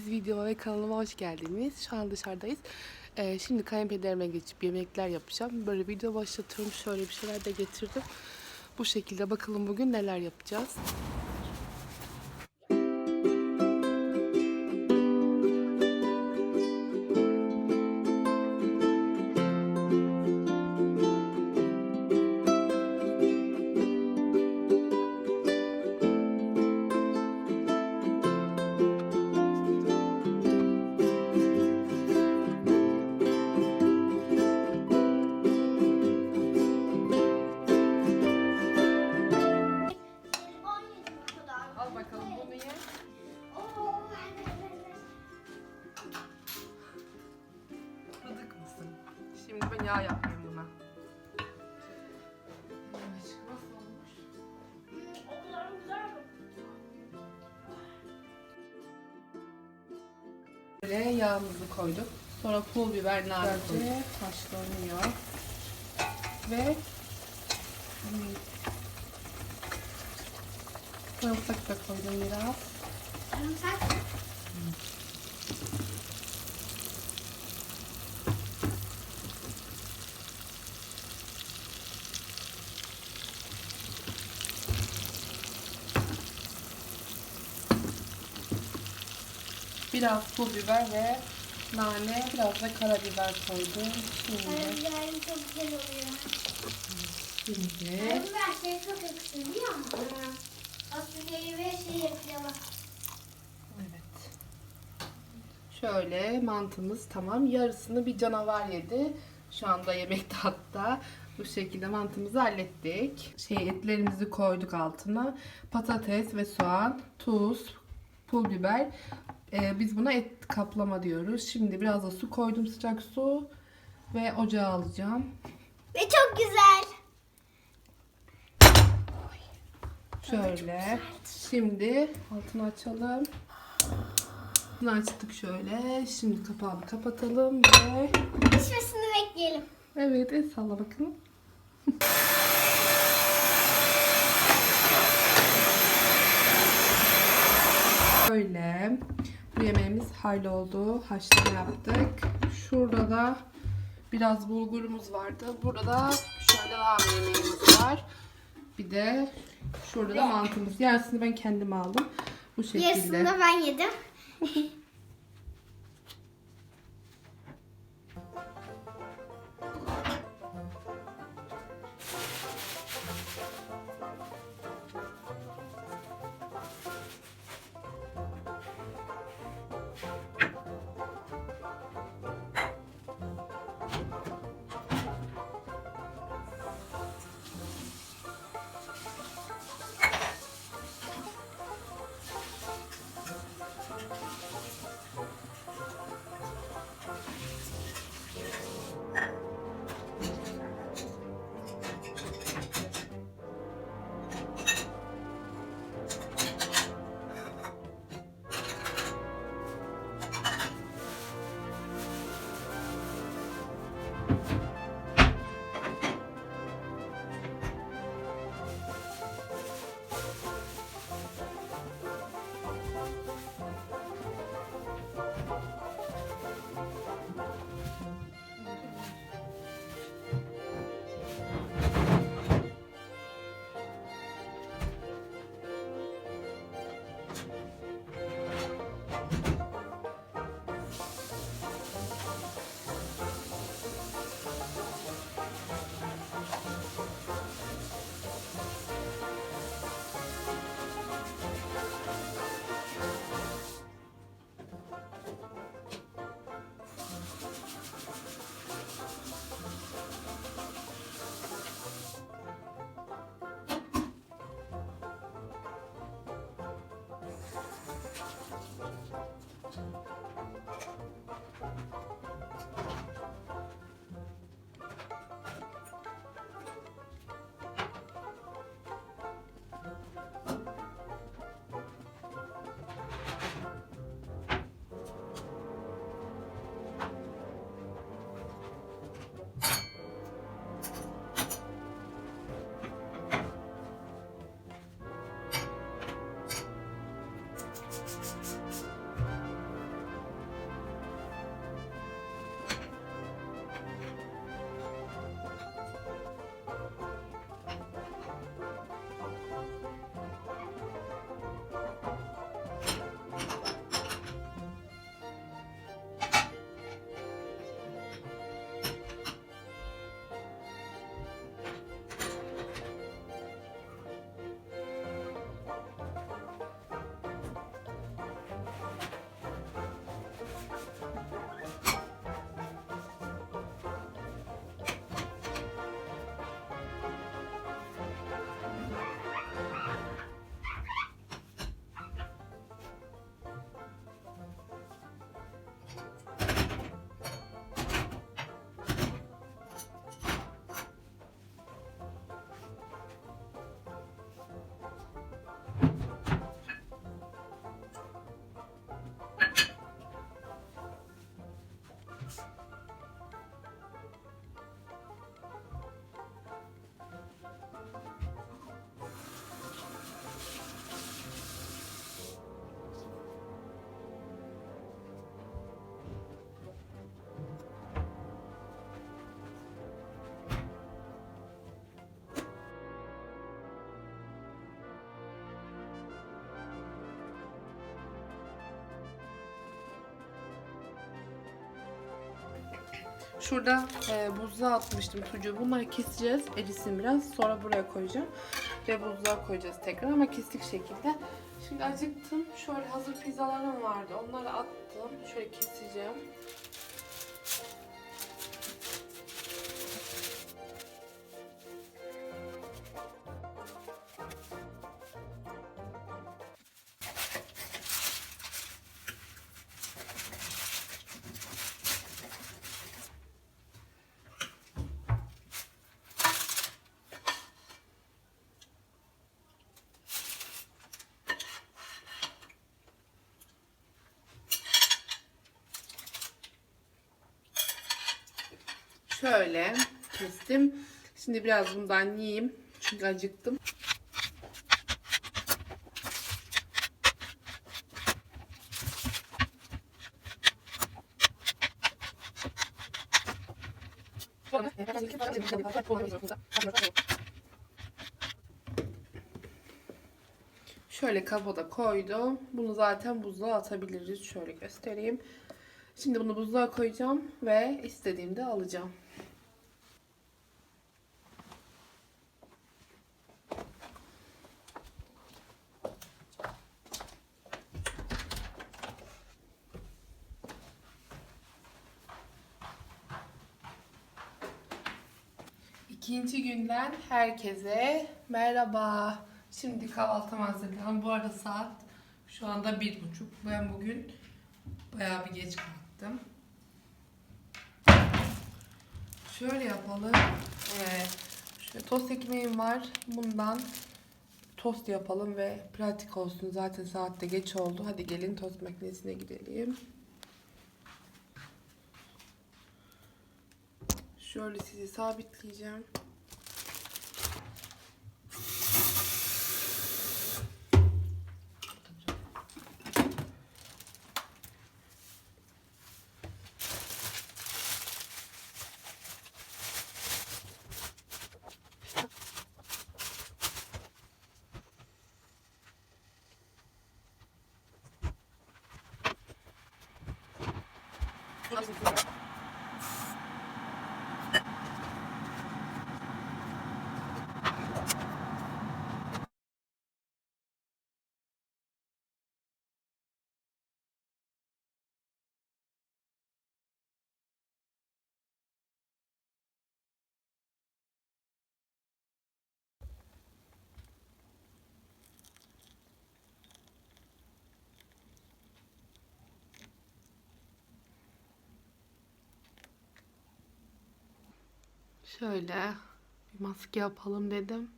hepiniz videoma ve kanalıma hoş geldiniz. Şu an dışarıdayız. Ee, şimdi kayınpederime geçip yemekler yapacağım. Böyle video başlatıyorum. Şöyle bir şeyler de getirdim. Bu şekilde bakalım bugün neler yapacağız. Böyle yağımızı koyduk. Sonra pul biber, nane koyduk. Haşlanıyor. Ve sarımsak da koydum biraz. Biraz pul biber ve nane, biraz da karabiber koydum. Şimdi, Karabiberim çok güzel oluyor. şimdi Karabiber şey çok ekşi biliyor musun? Fasulyeyi ve şey yapıyor bak. Evet. Şöyle mantımız tamam. Yarısını bir canavar yedi. Şu anda yemekte hatta. Bu şekilde mantımızı hallettik. Şey etlerimizi koyduk altına. Patates ve soğan, tuz, pul biber. Ee, biz buna et kaplama diyoruz. Şimdi biraz da su koydum sıcak su. Ve ocağa alacağım. Ve çok güzel. Şöyle. Şimdi altını açalım. Bunu açtık şöyle. Şimdi kapağını kapatalım ve Pişmesini bekleyelim. evet el salla bakalım. Böyle. Bu yemeğimiz halloldu. Haşlama yaptık. Şurada da biraz bulgurumuz vardı. Burada da şöyle lağım yemeğimiz var. Bir de şurada da mantımız. Yarısını ben kendim aldım. Bu şekilde. Yarısını da ben yedim. Şurada e, buzluğa atmıştım sucuğu. Bunları keseceğiz. Erisin biraz. Sonra buraya koyacağım. Ve buzluğa koyacağız tekrar ama kesik şekilde. Şimdi acıktım. Şöyle hazır pizzalarım vardı. Onları attım. Şöyle keseceğim. Şöyle kestim. Şimdi biraz bundan yiyeyim. Çünkü acıktım. Şöyle kaba da koydum. Bunu zaten buzluğa atabiliriz. Şöyle göstereyim. Şimdi bunu buzluğa koyacağım ve istediğimde alacağım. İkinci günden herkese merhaba. Şimdi kahvaltım hazırlandı. Bu arada saat şu anda bir buçuk. Ben bugün bayağı bir geç kalktım. Şöyle yapalım. Ee, şöyle tost ekmeğim var. Bundan tost yapalım ve pratik olsun. Zaten saatte geç oldu. Hadi gelin tost makinesine gidelim. Şöyle sizi sabitleyeceğim. Lass uns Şöyle bir maske yapalım dedim.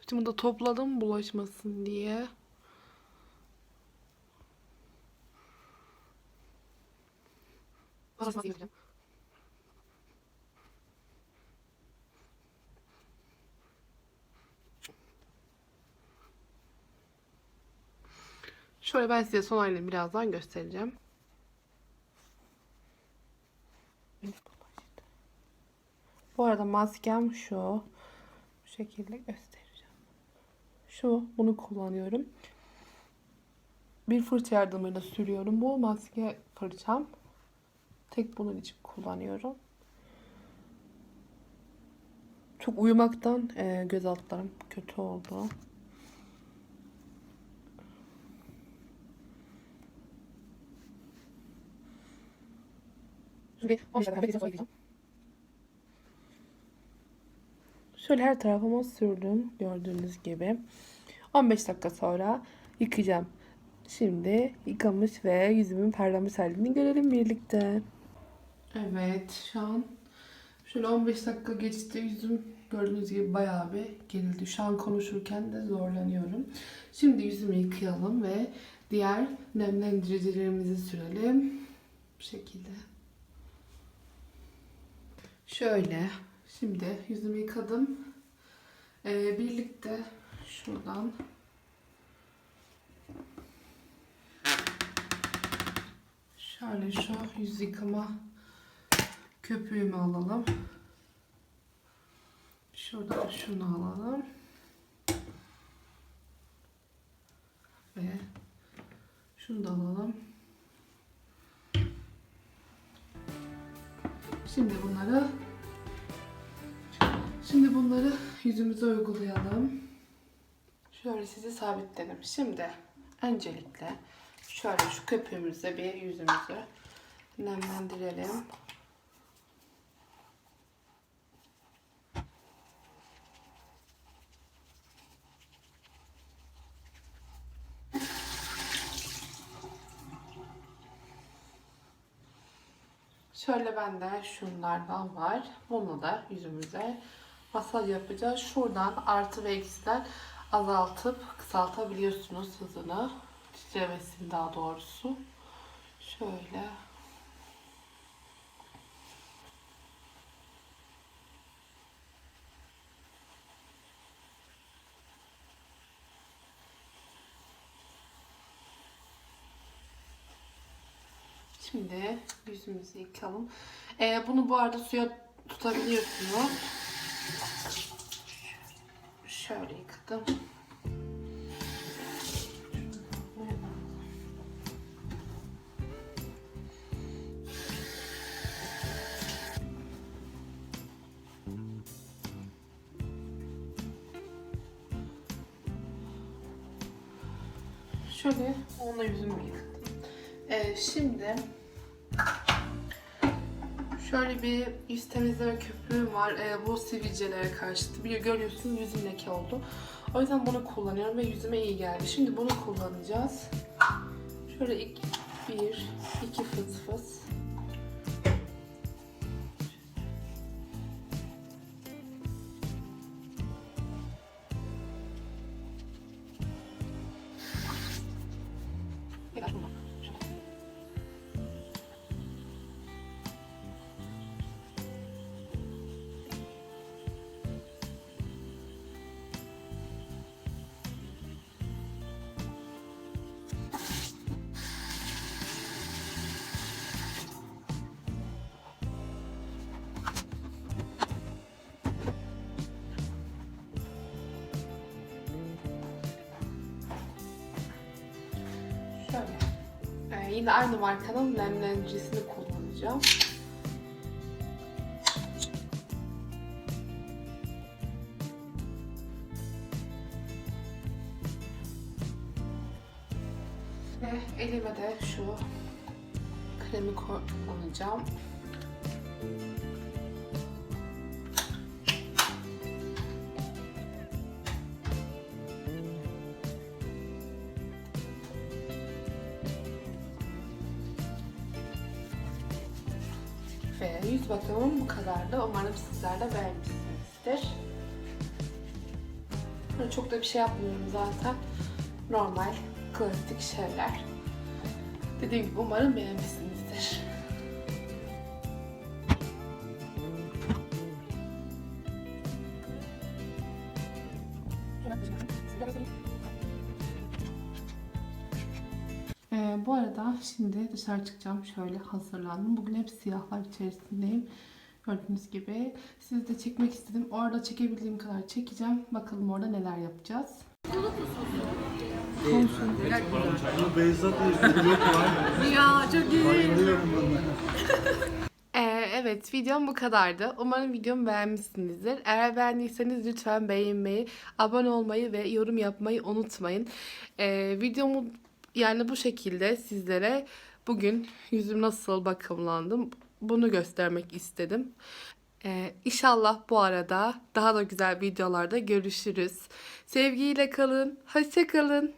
Saçımı da topladım bulaşmasın diye. Maske yapacağım. Şöyle ben size son halini birazdan göstereceğim. Bu arada maskem şu. Bu şekilde göstereceğim. Şu. Bunu kullanıyorum. Bir fırça yardımıyla sürüyorum. Bu maske fırçam. Tek bunun için kullanıyorum. Çok uyumaktan e, göz altlarım kötü oldu. Şöyle 15 dakika bekleyin sonra yıkayacağım. Şöyle her tarafıma sürdüm gördüğünüz gibi. 15 dakika sonra yıkayacağım. Şimdi yıkamış ve yüzümün parlamış halini görelim birlikte. Evet şu an şöyle 15 dakika geçti. Yüzüm gördüğünüz gibi bayağı bir gerildi. Şu an konuşurken de zorlanıyorum. Şimdi yüzümü yıkayalım ve diğer nemlendiricilerimizi sürelim. Bu şekilde. Şöyle. Şimdi yüzümü yıkadım. Ee, birlikte şuradan şöyle şu yüz yıkama köpüğümü alalım. Şuradan şunu alalım. Ve Şunu da alalım. Şimdi bunları Şimdi bunları yüzümüze uygulayalım. Şöyle sizi sabitledim. Şimdi öncelikle şöyle şu köpüğümüzle bir yüzümüzü nemlendirelim. Şöyle bende şunlardan var. Bunu da yüzümüze masaj yapacağız. Şuradan artı ve eksiden azaltıp kısaltabiliyorsunuz hızını. Titremesini daha doğrusu. Şöyle. Şimdi yüzümüzü yıkalım. Ee, bunu bu arada suya tutabiliyorsunuz. Şöyle yıkadım. Şöyle onunla yüzümü yıkadım. Ee, şimdi şöyle bir yüz temizleme köpüğüm var. Ee, bu sivilcelere karşı. Bir görüyorsun yüzüm leke oldu. O yüzden bunu kullanıyorum ve yüzüme iyi geldi. Şimdi bunu kullanacağız. Şöyle ilk bir, iki fıs fıs. Yine aynı markanın nemlendiricisini kullanacağım. Ve elime de şu kremi kullanacağım. Bakımım bu kadardı. Umarım sizler de beğenmişsinizdir. Çok da bir şey yapmıyorum zaten. Normal, klasik şeyler. Dediğim gibi umarım beğenmişsinizdir. Şimdi dışarı çıkacağım. Şöyle hazırlandım. Bugün hep siyahlar içerisindeyim. Gördüğünüz gibi. Siz de çekmek istedim. Orada çekebildiğim kadar çekeceğim. Bakalım orada neler yapacağız. Bunu Beyza diye yok var. Ya çok iyi. Evet videom bu kadardı. Umarım videomu beğenmişsinizdir. Eğer beğendiyseniz lütfen beğenmeyi, abone olmayı ve yorum yapmayı unutmayın. Ee, videomu yani bu şekilde sizlere bugün yüzüm nasıl bakımlandım bunu göstermek istedim. Ee, inşallah bu arada daha da güzel videolarda görüşürüz. Sevgiyle kalın, hoşça kalın.